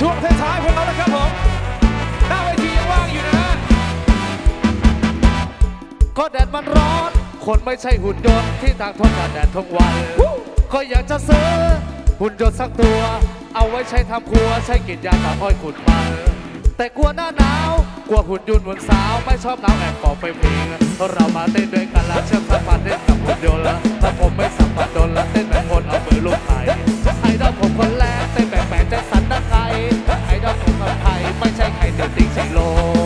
ช่วงท้ายๆของเราแล้วครับผมหน้าเวทียังว่างอยู่นะฮะก็แดดมันร้อน คนไม่ใช่หุ่นยนต์ที่ต่างทนกับแดดทั้งวัน ก็อยากจะซื้อ หุ่นยนต์สักตัว เอาไว้ใช้ทำครัวใช้กินยาตามห้อยขุดมันแต่กลัวหน้าหนาวกลัวหุ่นยนต์เหมือนสาวไม่ชอบหนาวแอบปอบไปพิงเรามาเต้นด้วยกันละเชื่อมสัมพันธ์เต้นกับหุ่นยนต์ละถ้าผมไม่สัมพันธ์โดนละเต้นแหมืคนเอามือลูกขา ไม่ใช่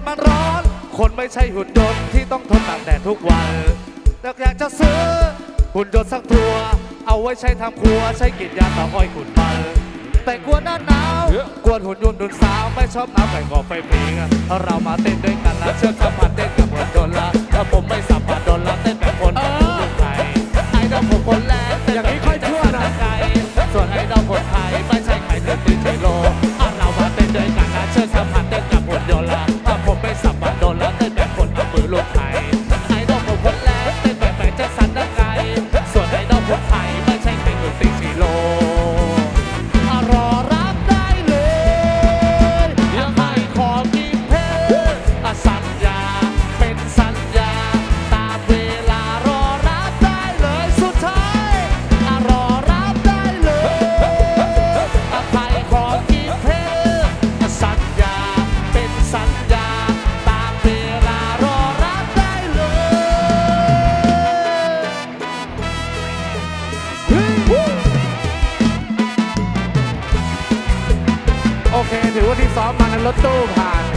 ดดมันร้อน คนไม่ใช่หุ่นยนต์ที่ต้องทนตากแดดทุกวันแต่อยากจะซื้อ หุ่นยนต์สักตัว เอาไว้ใช้ทำครัวใช้กรีดยางต่ออ้อยขุดมันแต่กลัวหน้าหนาวกลัวหุ่นยนต์ดุนสาวไม่ชอบหนาวแบ่งออกไฟเพลงเรามาเต้นด้วยกันละเชื่อสัมพันธ์เต้น เค ถือว่าที่ซ้อมมานั้นรถตู้ผ่าน